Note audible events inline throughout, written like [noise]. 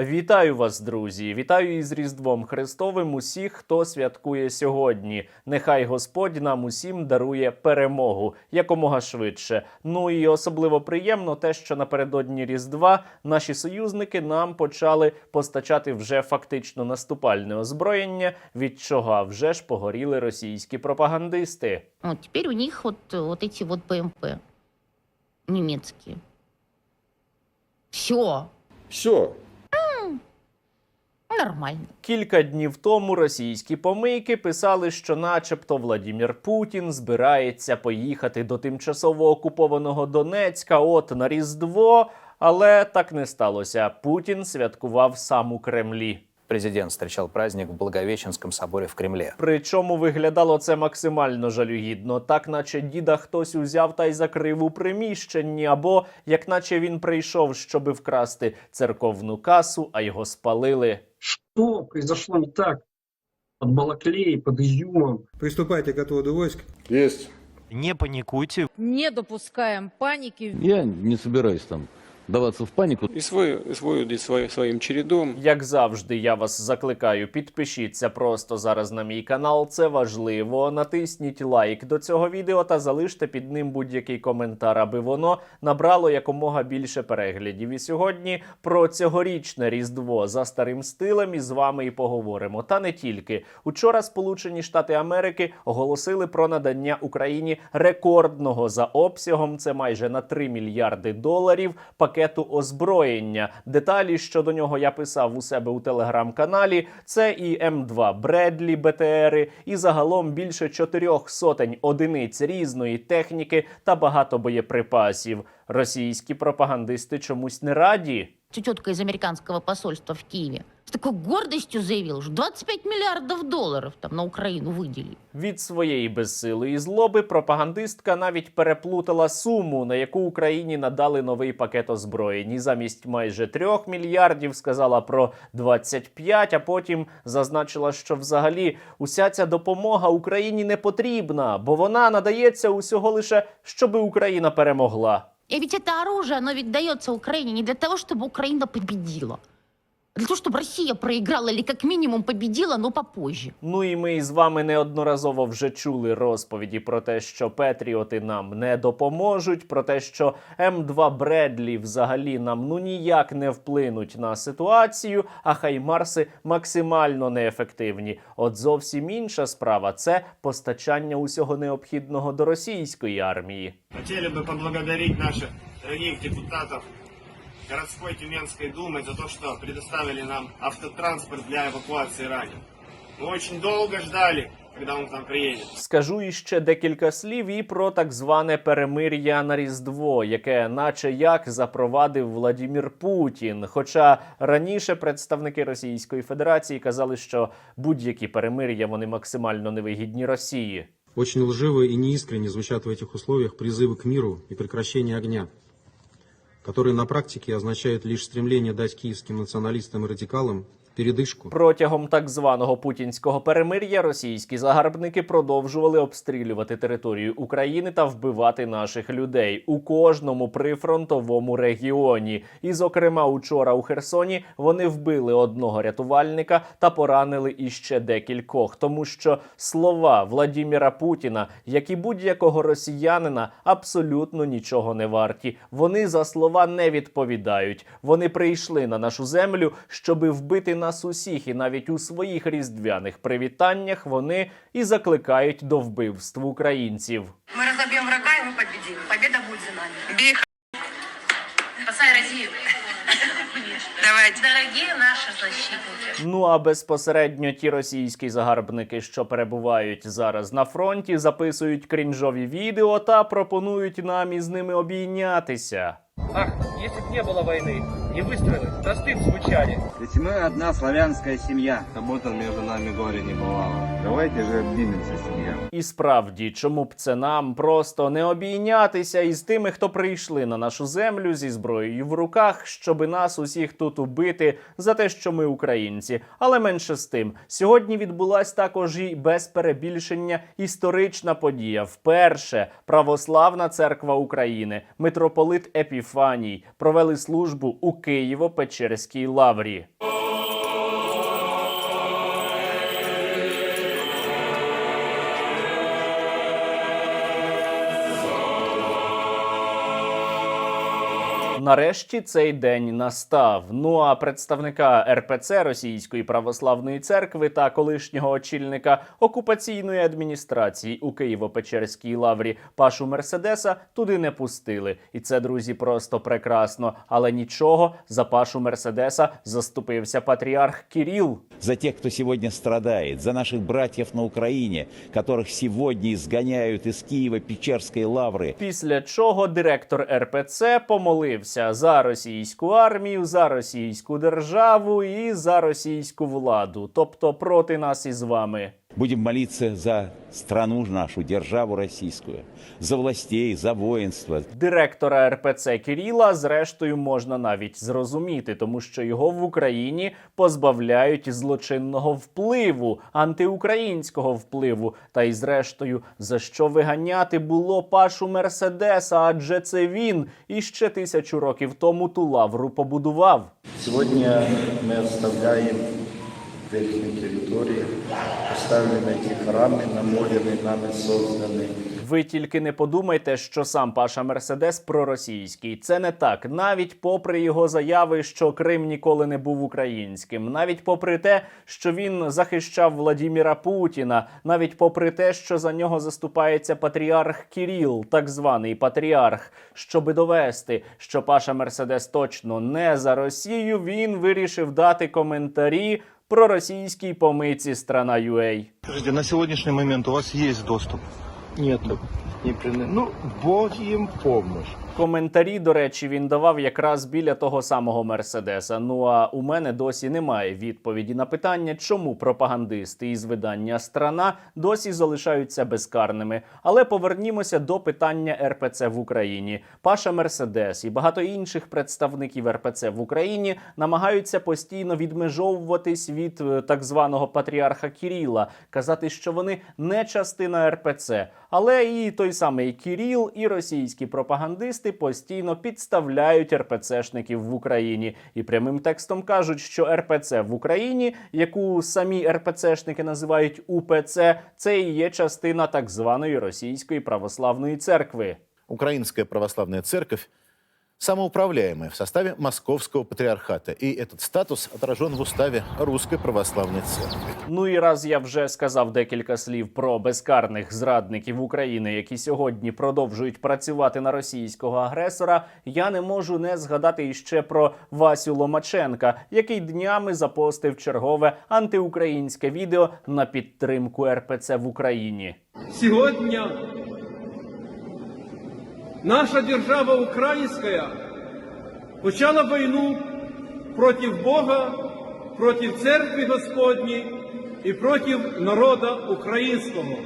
Вітаю вас, друзі! Вітаю із Різдвом Христовим усіх, хто святкує сьогодні. Нехай Господь нам усім дарує перемогу якомога швидше. Ну і особливо приємно те, що напередодні Різдва наші союзники нам почали постачати вже фактично наступальне озброєння, від чого вже ж погоріли російські пропагандисти. Вот теперь у них вот, э, вот эти вот БМП немецкие. Все Все. Нормально. Кілька днів тому російські помийки писали, що, начебто, Владімір Путін збирається поїхати до тимчасово окупованого Донецька от на Різдво, але так не сталося. Путін святкував сам у Кремлі. Президент встречал праздник в Благовещенском соборе в Кремле. Причому виглядало це максимально жалюгідно, так наче діда хтось узяв та й закрив у приміщенні, або як наче він прийшов, щоби вкрасти церковну касу, а його спалили. Что произошло не так под Балаклеей, под Изюмом? Приступайте к отводу войск. Есть. Не паникуйте, Не допускаем паники. Я не собираюсь там даваться в панику. И свой, и свой идет свой- своим чередом. Як завжди, я вас закликаю, підпишіться просто зараз на мій канал. Це важливо. Натисніть лайк до цього відео та залиште під ним будь-який коментар, аби воно набрало якомога більше переглядів. І сьогодні про цьогорічне різдво за старим стилем із вами і поговоримо. Та не тільки учора Сполучені Штати Америки оголосили про надання Україні рекордного за обсягом. Це майже на 3 мільярди доларів пакету озброєння. Деталі щодо нього я писав у себе у телеграм-каналі. Це і М2 Бредлі БТРи, і загалом більше чотирьох сотень одиниць різної техніки та багато боєприпасів. Російські пропагандисти чомусь не раді. Тетка із американського посольства в Киеве с такой гордостью заявила, что 25 миллиардов долларов там на Украину выделили. Від своєї безсилої злоби пропагандистка навіть переплутала суму, на яку Україні надали новий пакет озброєнь. І замість майже трьох мільярдів сказала про 25, а потім зазначила, що взагалі уся ця допомога Україні не потрібна, бо вона надається усього лише щоби Україна перемогла. И ведь это оружие, оно ведь дается Украине не для того, чтобы Украина победила. Для того, чтобы Россия проиграла или как минимум победила, но попозже. Ну і ми з вами неодноразово вже чули розповіді про те, що Петріоти нам не допоможуть, про те, що М2 Бредлі взагалі нам ну ніяк не вплинуть на ситуацію, а Хаймарси максимально неефективні. От зовсім інша справа це постачання усього необхідного до російської армії. Хотели бы поблагодарить наших дорогих депутатов городской Тюменской думы за то, что предоставили нам автотранспорт для эвакуации раненых. Мы очень долго ждали, когда он к нам приедет. Скажу іще декілька слів і про так зване перемир'я на Різдво, яке, наче як, запровадив Владімір Путін. Хоча раніше представники Російської Федерації казали, що будь-які перемир'я вони максимально невигідні Росії. Очень лживо и неискренне звучат в этих условиях призывы к миру и прекращению огня, которые на практике означают лишь стремление дать киевским националистам и радикалам передышку. Протягом так званого путінського перемир'я російські загарбники продовжували обстрілювати територію України та вбивати наших людей у кожному прифронтовому регіоні. І, зокрема, учора у Херсоні вони вбили одного рятувальника та поранили іще декількох, тому що слова Владіміра Путіна, як і будь-якого росіянина, абсолютно нічого не варті. Вони за слова не відповідають. Вони прийшли на нашу землю, щоби вбити нас усіх, і навіть у своїх різдвяних привітаннях вони і закликають до вбивств українців. Мы разобьем врага, и мы победим. Победа будет за нами. Бей Спасай Россию. Давайте. Дорогие наши защитники. Ну а безпосередньо ті російські загарбники, що перебувають зараз на фронті, записують крінжові відео та пропонують нам із ними обійнятися. Ах, если бы не было войны, не выстрелы, простым звучали. Ведь мы одна славянская семья. Как будто между нами горе не бывало. Давайте же обнимемся, семья. І справді, чому б це нам просто не обійнятися із тими, хто прийшли на нашу землю зі зброєю в руках, щоби нас усіх тут убити за те, що ми українці. Але менше з тим, сьогодні відбулась також і без перебільшення історична подія. Вперше православна церква України, митрополит Епіфан Епіфаній провели службу у Києво-Печерській лаврі. Нарешті цей день настав. Ну а представника РПЦ Російської православної церкви та колишнього очільника окупаційної адміністрації у Києво-Печерській лаврі Пашу Мерседеса туди не пустили. І це, друзі, просто прекрасно. Але нічого за Пашу Мерседеса заступився патріарх Кіріл. за тех, кто сегодня страдает, за наших братьев на Украине, которых сегодня изгоняют из Киева Печерской лавры. Після чого директор РПЦ помолився за російську армію, за російську державу і за російську владу, тобто проти нас із вами. Будем молиться за страну нашу, державу российскую, за властей, за воинство, Директора РПЦ Кіріла, зрештою, можна навіть зрозуміти, тому що його в Україні позбавляють злочинного впливу, антиукраїнського впливу. Та й зрештою, за що виганяти було пашу Мерседеса, адже це він іще тисячу років тому ту лавру побудував. Сегодня мы оставляем верхнюю территорию, поставлены эти храмы, намоленные нами созданы. Ви тільки не подумайте, що сам Паша Мерседес проросійський. Це не так. Навіть попри його заяви, що Крим ніколи не був українським, навіть попри те, що він захищав Владіміра Путіна, навіть попри те, що за нього заступається патріарх Кіріл, так званий патріарх, щоби довести, що Паша Мерседес точно не за Росію, він вирішив дати коментарі про російській помийці страна UA. На сьогоднішній момент у вас є доступ? Нету. Не прин- Ну, Бог им помощь. Коментарі, до речі, він давав якраз біля того самого Мерседеса. Ну а у мене досі немає відповіді на питання, чому пропагандисти із видання Страна досі залишаються безкарними. Але повернімося до питання РПЦ в Україні. Паша Мерседес і багато інших представників РПЦ в Україні намагаються постійно відмежовуватись від е, так званого патріарха Кіріла, казати, що вони не частина РПЦ. Але і той самий Кіріл, і російські пропагандисти постійно підставляють РПЦшників в Україні і прямим текстом кажуть, що РПЦ в Україні, яку самі РПЦшники називають УПЦ, це і є частина так званої російської православної церкви. Українська православна церковь самоуправляемая в составе Московского патриархата. И этот статус отражен в уставе Русской православной церкви. Ну і раз я вже сказав декілька слів про безкарних зрадників України, які сьогодні продовжують працювати на російського агресора, я не можу не згадати іще про Васю Ломаченка, який днями запостив чергове антиукраїнське відео на підтримку РПЦ в Україні. Сьогодні наша держава українська почала війну проти Бога, проти церкви Господні і проти народу українського.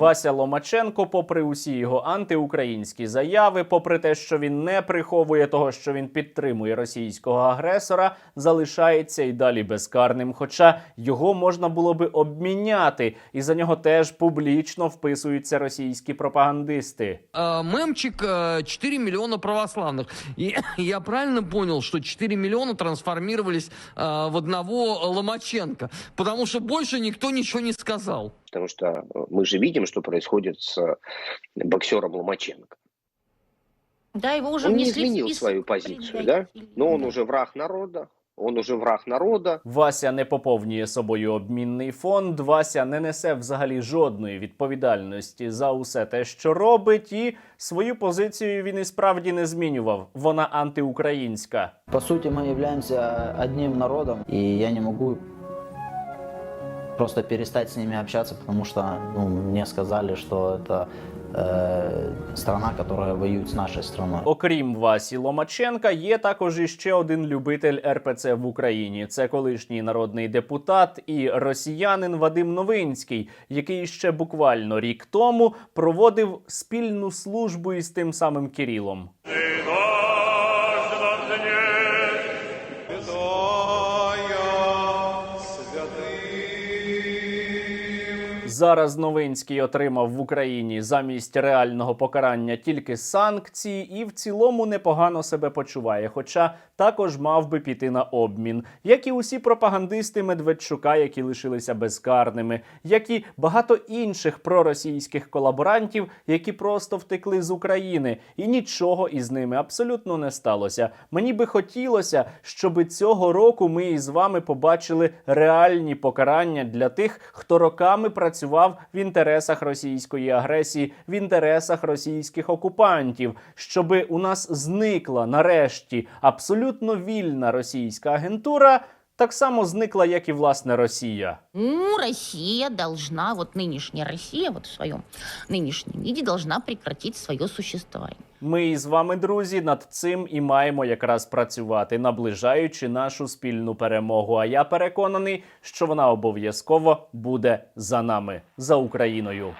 Вася Ломаченко, попри усі його антиукраїнські заяви, попри те, що він не приховує того, що він підтримує російського агресора, залишається і далі безкарним. Хоча його можна було би обміняти, і за нього теж публічно вписуються російські пропагандисти. Мемчик э, 4 миллиона православных. И [clears throat] я правильно понял, что 4 миллиона трансформировались э, в одного Ломаченко? Потому что больше никто ничего не сказал. Потому что э, мы же видим, что происходит с э, боксером Ломаченко. Да, его уже Он не внесли в изменил список свою позицию, да? Но он Да. уже враг народа, он уже враг народа. Вася не поповнює собою обмінний фонд. Вася не несе взагалі жодної відповідальності за усе те, що робить, і свою позицію він і справді не змінював. Вона антиукраїнська. По сути, мы являемся одним народом, и я не могу просто перестать с ними общаться, потому что ну, мне сказали, что это э, страна, которая воюет с нашей страной. Окрім Васі Ломаченка, є також іще один любитель РПЦ в Україні. Це колишній народний депутат і росіянин Вадим Новинський, який ще буквально рік тому проводив спільну службу із тим самим Кірілом. Зараз Новинський отримав в Україні замість реального покарання тільки санкції і в цілому непогано себе почуває. Хоча також мав би піти на обмін, як і усі пропагандисти Медведчука, які лишилися безкарними, як і багато інших проросійських колаборантів, які просто втекли з України, і нічого із ними абсолютно не сталося. Мені би хотілося, щоб цього року ми із вами побачили реальні покарання для тих, хто роками працював в інтересах російської агресії, в інтересах російських окупантів, щоби у нас зникла нарешті абсолютно вільна російська агентура. Так само зникла, як і власне Росія. Ну, Россия должна, вот нынешняя Россия, вот в своем нынешнем виде, должна прекратить свое существование. Ми із вами, друзі, над цим і маємо якраз працювати, наближаючи нашу спільну перемогу. А я переконаний, що вона обов'язково буде за нами, за Україною.